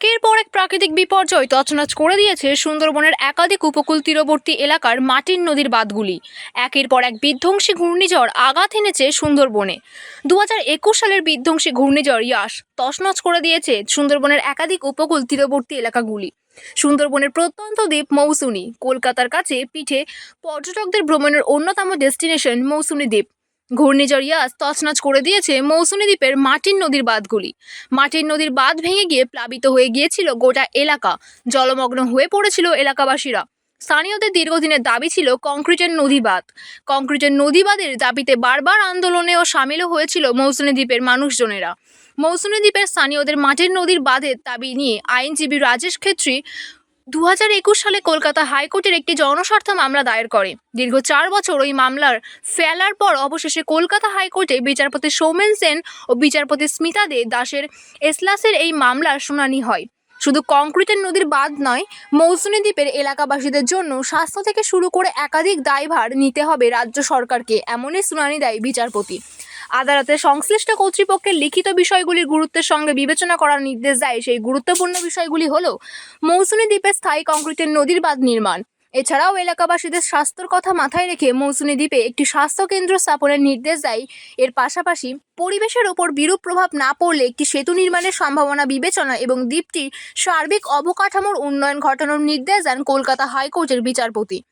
একের পর এক প্রাকৃতিক বিপর্যয় তছনছ করে দিয়েছে সুন্দরবনের একাধিক উপকূল তীরবর্তী এলাকার মাটির নদীর বাঁধগুলি। একের পর এক বিধ্বংসী ঘূর্ণিঝড় আঘাত এনেছে সুন্দরবনে। দু সালের বিধ্বংসী ঘূর্ণিঝড় ইয়াস তছনছ করে দিয়েছে সুন্দরবনের একাধিক উপকূল তীরবর্তী এলাকাগুলি। সুন্দরবনের প্রত্যন্ত দ্বীপ মৌসুনি কলকাতার কাছে পিঠে পর্যটকদের ভ্রমণের অন্যতম ডেস্টিনেশন মৌসুনি দ্বীপ। ঘূর্ণিঝড় ইয়াস তছনছ করে দিয়েছে মৌসুনি দ্বীপের মাটির নদীর বাঁধগুলি। মাটির নদীর বাঁধ ভেঙে গিয়ে প্লাবিত হয়ে গিয়েছিল গোটা এলাকা। জলমগ্ন হয়ে পড়েছিল এলাকাবাসীরা। স্থানীয়দের দীর্ঘদিনের দাবি ছিল কংক্রিটের নদী বাঁধ। কংক্রিটের নদী বাঁধের দাবিতে বারবার আন্দোলনেও সামিলও হয়েছিল মৌসুমী দ্বীপের মানুষজনেরা। মৌসুমী দ্বীপের স্থানীয়দের মাটির নদীর বাঁধের দাবি নিয়ে আইনজীবী রাজেশ খেত্রী দু হাজার একুশ সালে কলকাতা হাইকোর্টের একটি জনস্বার্থ মামলা দায়ের করে। দীর্ঘ চার বছর ওই মামলার ফেলার পর অবশেষে কলকাতা হাইকোর্টে বিচারপতি সৌমেন সেন ও বিচারপতি স্মিতা দে দাসের এসলাসের এই মামলার শুনানি হয়। শুধু কংক্রিটের নদীর বাঁধ নয়, মৌসুমী দ্বীপের এলাকাবাসীদের জন্য স্বাস্থ্য থেকে শুরু করে একাধিক দায়ভার নিতে হবে রাজ্য সরকারকে, এমনই শুনানি দেয় বিচারপতি। আদালতে সংশ্লিষ্ট কর্তৃপক্ষের লিখিত বিষয়গুলির গুরুত্বের সঙ্গে বিবেচনা করার নির্দেশ দেয়। সেই গুরুত্বপূর্ণ বিষয়গুলি হলো মৌসুমী দ্বীপের স্থায়ী কংক্রিটের নদীর বাঁধ নির্মাণ। এছাড়াও এলাকাবাসীদের স্বাস্থ্যর কথা মাথায় রেখে মৌসুমী দ্বীপে একটি স্বাস্থ্য কেন্দ্র স্থাপনের নির্দেশ দেয়। এর পাশাপাশি পরিবেশের ওপর বিরূপ প্রভাব না পড়লে একটি সেতু নির্মাণের সম্ভাবনা বিবেচনা এবং দ্বীপটির সার্বিক অবকাঠামোর উন্নয়ন ঘটানোর নির্দেশ দেন কলকাতা হাইকোর্টের বিচারপতি।